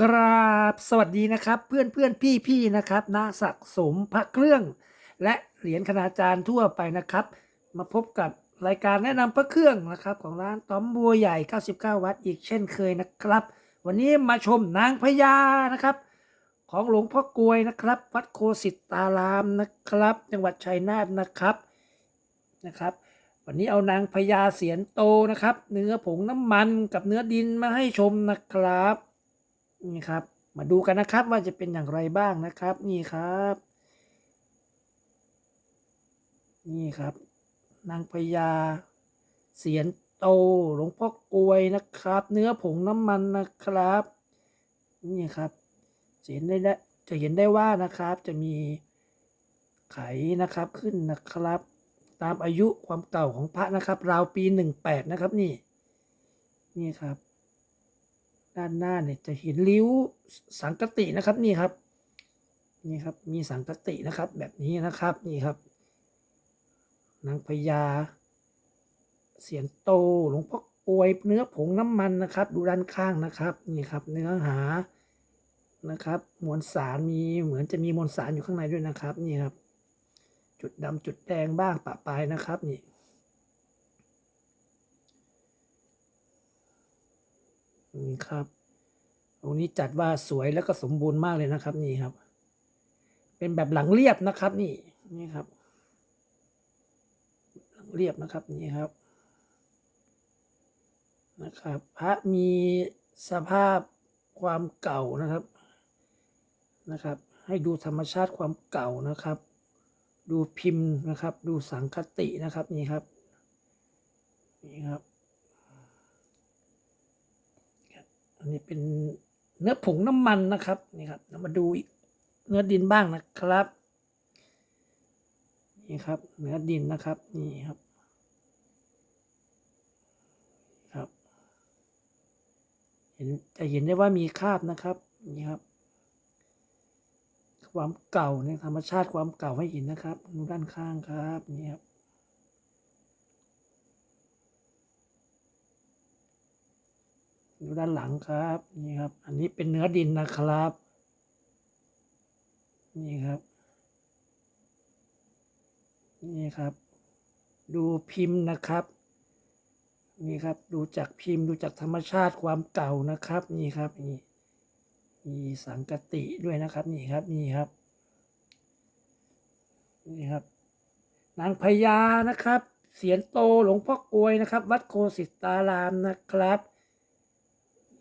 กราบสวัสดีนะครับเพื่อนเพื่อนพี่พี่นะครับนาสะสมพระเครื่อง และเหรียญคณาจารย์ทั่วไปนะครับ มาพบกับรายการแนะนำพระเครื่องนะครับของร้านต้อมบัวใหญ่ 99 วัดอีกเช่นเคยนะครับ วันนี้มาชมนางพญานะครับ ของหลวงพ่อกลวยนะครับ วัดโคสิตารามนะครับ จังหวัดชัยนาทนะครับนะครับ วันนี้เอานางพญาเสียนโตนะครับ เนื้อผงน้ำมันกับเนื้อดินมาให้ชมนะครับ นี่ครับ มาดูกันนะครับว่าจะเป็นอย่างไรบ้างนะครับ นี่ครับ นี่ครับ นางพญาเสียนโตหลวงพ่อกวยนะครับ เนื้อผงน้ำมันนะครับ นี่ครับจะเห็นได้และจะเห็นได้ว่านะครับจะมีไขนะครับขึ้นนะครับ ตามอายุความเก่าของพระนะครับ ราวปีหนึ่งแปดนะครับนี่ นี่ครับ ด้านหน้าเนี่ยจะเห็นริ้วสังกตินะครับนี่ครับนี่ครับมีสังกตินะครับแบบนี้นะครับนี่ครับนางพญาเสียงโตหลวงพ่อกลวยเนื้อผงน้ำมันนะครับ ดูด้านข้างนะครับนี่ครับ เนื้อหานะครับ มวลสารมีเหมือนจะมีมวลสารอยู่ข้างในด้วยนะครับ นี่ครับ จุดดำจุดแดงบ้างปะปลายนะครับนี่ นี่ครับองค์นี้จัดว่าสวยแล้วก็สมบูรณ์มากเลยนะครับ นี่ครับ เป็นแบบหลังเรียบนะครับ นี่นี่ครับ หลังเรียบนะครับนี่ครับ นะครับ พระมีสภาพความเก่านะครับนะครับ ให้ดูธรรมชาติความเก่านะครับ ดูพิมพ์นะครับ ดูสังคตินะครับนี่ครับนี่ครับ อันนี้เป็นเนื้อผงน้ำมันนะครับนี่ครับเรามาดูอีกเนื้อดินบ้างนะครับ นี่ครับ เนื้อดินนะครับ นี่ครับครับเห็นจะเห็นได้ว่ามีคราบนะครับ นี่ครับ ความเก่าเนี่ยธรรมชาติความเก่าให้เห็นนะครับดูด้านข้างครับ นี่ครับ ดูด้านหลังครับ นี่ครับ อันนี้เป็นเนื้อดินนะครับ นี่ครับ นี่ครับ ดูพิมพ์นะครับ นี่ครับ ดูจากพิมพ์ดูจากธรรมชาติความเก่านะครับ นี่ครับ นี่มีสังกติด้วยนะครับ นี่ครับ นี่ครับ นี่ครับ นางพญานะครับเสียนโตหลวงพ่อกวยนะครับ วัดโคสิตารามนะครับ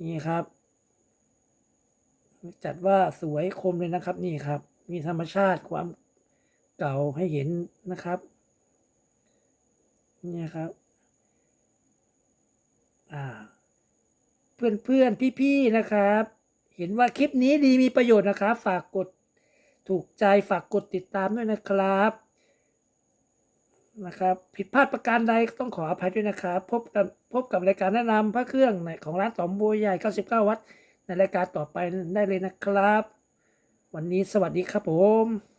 นี่ครับ จัดว่าสวยคมเลยนะครับ นี่ครับ มีธรรมชาติความเก่าให้เห็นนะครับ นี่ครับ อ่า เพื่อนเพื่อนพี่พี่ๆนะครับ เห็นว่าคลิปนี้ดีมีประโยชน์นะครับ ฝากกดถูกใจฝากกดติดตามด้วยนะครับ นะครับ ผิดพลาดประการใดต้องขออภัยด้วยนะครับ พบกับพบกับรายการแนะนำพระเครื่องในของร้านสอมบัวใหญ่ 99 วัดในรายการต่อไปได้เลยนะครับ วันนี้สวัสดีครับผม